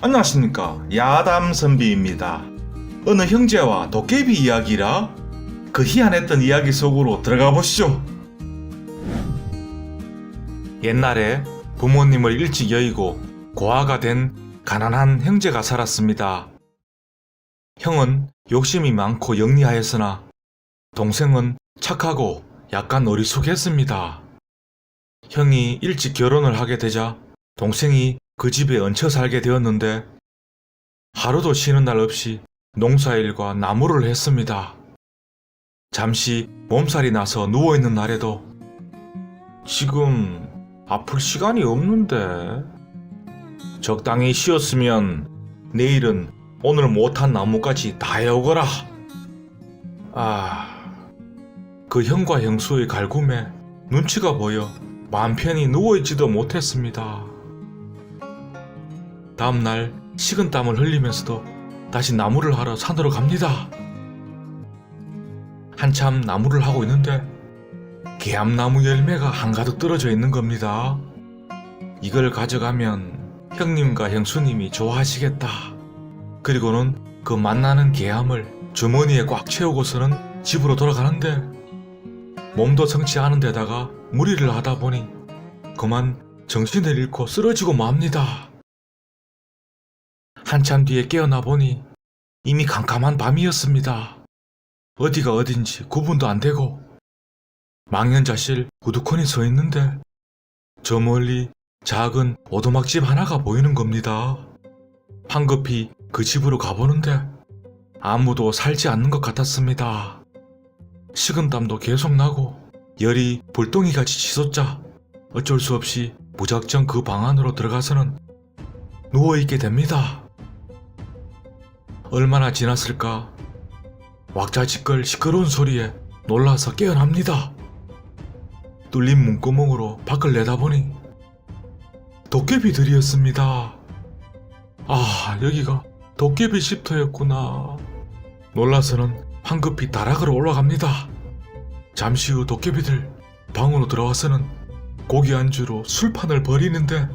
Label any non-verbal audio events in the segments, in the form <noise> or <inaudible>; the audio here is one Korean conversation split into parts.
안녕하십니까 야담 선비입니다. 어느 형제와 도깨비 이야기라 그 희한했던 이야기 속으로 들어가 보시죠. 옛날에 부모님을 일찍 여의고 고아가 된 가난한 형제가 살았습니다. 형은 욕심이 많고 영리하였으나 동생은 착하고 약간 어리숙했습니다. 형이 일찍 결혼을 하게 되자 동생이 그 집에 얹혀 살게 되었는데 하루도 쉬는 날 없이 농사일과 나무를 했습니다. 잠시 몸살이 나서 누워있는 날에도 지금 아플 시간이 없는데 적당히 쉬었으면 내일은 오늘 못한 나무까지 다 해오거라. 아, 그 형과 형수의 갈굼에 눈치가 보여 마음 편히 누워있지도 못했습니다. 다음날 식은 땀을 흘리면서도 다시 나무를 하러 산으로 갑니다. 한참 나무를 하고 있는데 개암나무 열매가 한가득 떨어져 있는 겁니다. 이걸 가져가면 형님과 형수님이 좋아하시겠다. 그리고는 그 만나는 개암을 주머니에 꽉 채우고서는 집으로 돌아가는데 몸도 성치 않은 데다가 무리를 하다 보니 그만 정신을 잃고 쓰러지고 맙니다. 한참 뒤에 깨어나 보니 이미 캄캄한 밤이었습니다. 어디가 어딘지 구분도 안 되고 망연자실 우두커니 서 있는데 저 멀리 작은 오두막집 하나가 보이는 겁니다. 황급히 그 집으로 가보는데 아무도 살지 않는 것 같았습니다. 식은땀도 계속 나고 열이 불덩이같이 치솟자 어쩔 수 없이 무작정 그 방 안으로 들어가서는 누워있게 됩니다. 얼마나 지났을까? 왁자지껄 시끄러운 소리에 놀라서 깨어납니다. 뚫린 문구멍으로 밖을 내다보니 도깨비들이었습니다. 아, 여기가 도깨비 쉼터였구나. 놀라서는 황급히 다락으로 올라갑니다. 잠시 후 도깨비들 방으로 들어와서는 고기 안주로 술판을 벌이는데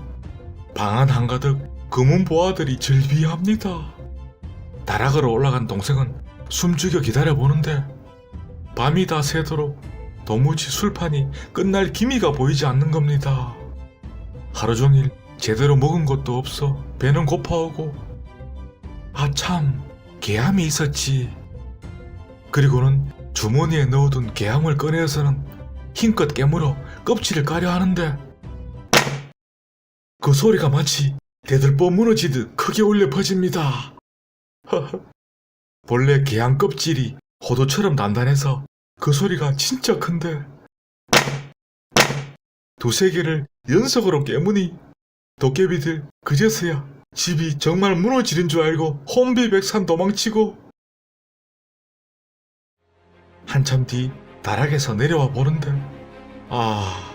방안 한가득 금은 보아들이 즐비합니다. 다락으로 올라간 동생은 숨죽여 기다려보는데 밤이 다 새도록 도무지 술판이 끝날 기미가 보이지 않는 겁니다. 하루 종일 제대로 먹은 것도 없어 배는 고파오고 아참 개암이 있었지. 그리고는 주머니에 넣어둔 개암을 꺼내어서는 힘껏 깨물어 껍질을 까려 하는데 그 소리가 마치 대들보 무너지듯 크게 울려 퍼집니다. <laughs> 본래 개암 껍질이 호도처럼 단단해서 그 소리가 진짜 큰데. 두세 개를 연속으로 깨무니 도깨비들 그제서야 집이 정말 무너지는 줄 알고 혼비백산 도망치고 한참 뒤 다락에서 내려와 보는데 아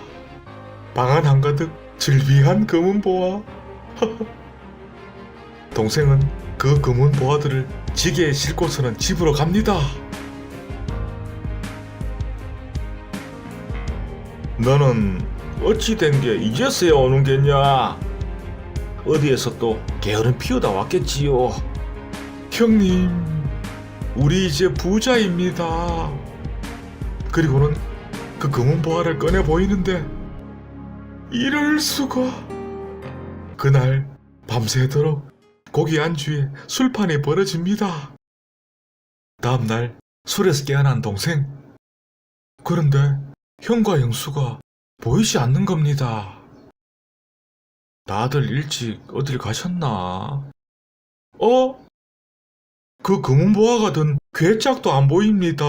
방안 한가득 즐비한 금은 보아 <laughs> 동생은 그 금은 보아들을 지게에 싣고서는 집으로 갑니다. 너는 어찌 된 게 이제서야 오는 게냐? 어디에서 또 게으름 피우다 왔겠지요. 형님, 우리 이제 부자입니다. 그리고는 그 금은 보화를 꺼내 보이는데 이럴 수가. 그날 밤새도록 고기 안주에 술판이 벌어집니다. 다음날 술에서 깨어난 동생. 그런데 형과 형수가 보이지 않는 겁니다. 다들 일찍 어딜 가셨나? 어? 그 금은보화가 든 괴짝도 안 보입니다.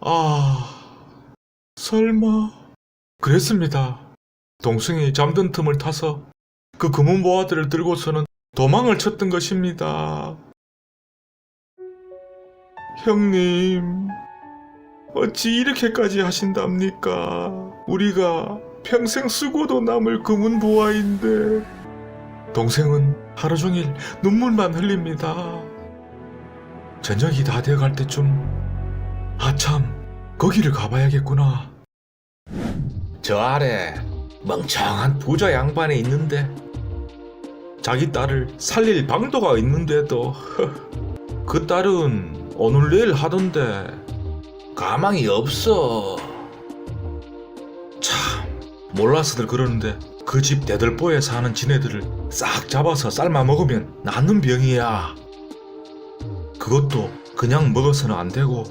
아, 설마. 그랬습니다. 동생이 잠든 틈을 타서 그 금은 보화들을 들고서는 도망을 쳤던 것입니다. 형님, 어찌 이렇게까지 하신답니까? 우리가 평생 쓰고도 남을 금은 보아인데. 동생은 하루 종일 눈물만 흘립니다. 저녁이 다 되어갈 때쯤, 아참, 거기를 가봐야겠구나. 저 아래 멍청한 부자 양반이 있는데, 자기 딸을 살릴 방도가 있는데도 <laughs> 그 딸은 오늘 내일 하던데 가망이 없어. 참 몰라서들 그러는데 그 집 대들보에 사는 지네들을 싹 잡아서 삶아 먹으면 낫는 병이야. 그것도 그냥 먹어서는 안 되고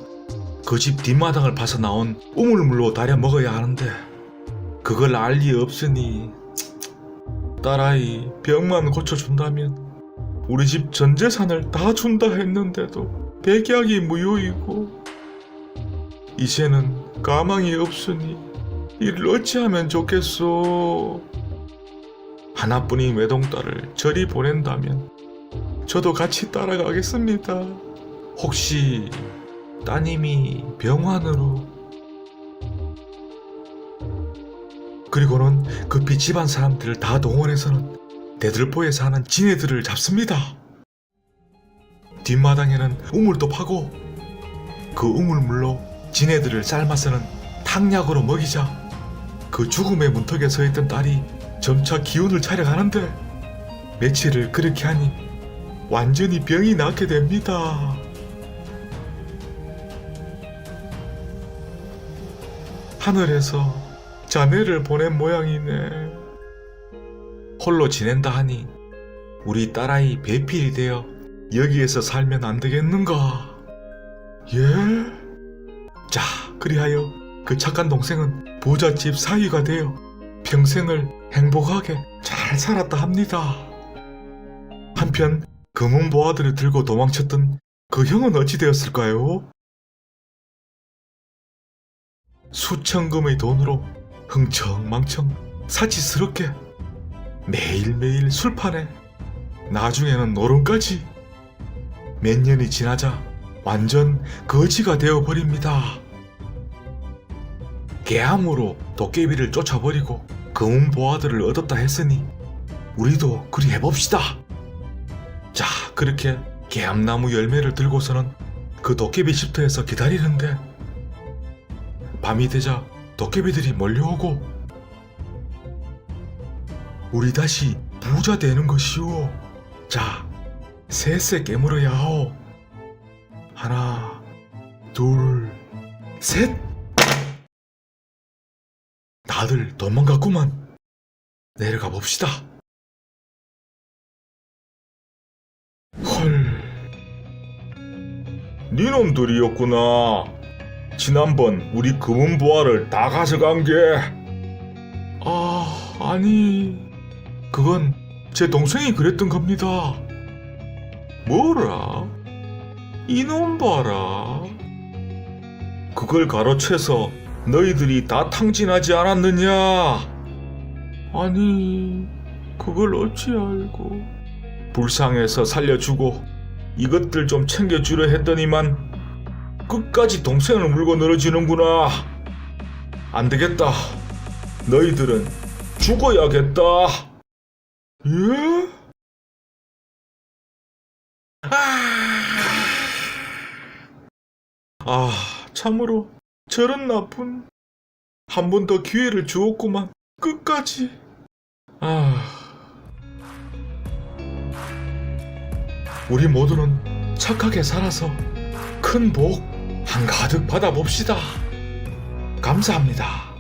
그 집 뒷마당을 파서 나온 우물물로 다려 먹어야 하는데 그걸 알리 없으니 딸아이 병만 고쳐준다면 우리 집 전 재산을 다 준다 했는데도 백약이 무효이고 이제는 가망이 없으니 이를 어찌하면 좋겠소? 하나뿐인 외동딸을 저리 보낸다면 저도 같이 따라가겠습니다. 혹시 따님이 병환으로 그리고는 급히 집안 사람들을 다 동원해서는 대들보에 사는 지네들을 잡습니다. 뒷마당에는 우물도 파고 그 우물물로 지네들을 삶아서는 탕약으로 먹이자 그 죽음의 문턱에 서 있던 딸이 점차 기운을 차려가는데 며칠을 그렇게 하니 완전히 병이 낫게 됩니다. 하늘에서 자네를 보낸 모양이네. 홀로 지낸다 하니 우리 딸아이 배필이 되어 여기에서 살면 안 되겠는가? 예? 자, 그리하여 그 착한 동생은 부잣집 사위가 되어 평생을 행복하게 잘 살았다 합니다. 한편 금은 보아들을 들고 도망쳤던 그 형은 어찌 되었을까요? 수천 금의 돈으로 흥청망청 사치스럽게 매일매일 술판에 나중에는 노름까지 몇 년이 지나자 완전 거지가 되어버립니다. 개함으로 도깨비를 쫓아버리고 금은 보아들을 얻었다 했으니 우리도 그리 해봅시다. 자 그렇게 개함나무 열매를 들고서는 그 도깨비 집터에서 기다리는데 밤이 되자 도깨비들이 몰려오고 우리 다시 부자 되는 것이오. 자, 셋세 깨물어야 하오. 하나, 둘, 셋. 다들 도망갔구만. 내려가 봅시다. 헐. 니놈들이었구나. 지난번 우리 금은 보화를 다 가져간 게. 아, 아니. 그건 제 동생이 그랬던 겁니다. 뭐라? 이놈 봐라. 그걸 가로채서 너희들이 다 탕진하지 않았느냐? 아니, 그걸 어찌 알고. 불쌍해서 살려주고 이것들 좀 챙겨주려 했더니만 끝까지 동생을 물고 늘어지는구나. 안 되겠다. 너희들은 죽어야겠다. 예? 아, 참으로 저런 나쁜 한 번 더 기회를 주었구만. 끝까지. 아. 우리 모두는 착하게 살아서 큰 복 한가득 받아봅시다. 감사합니다.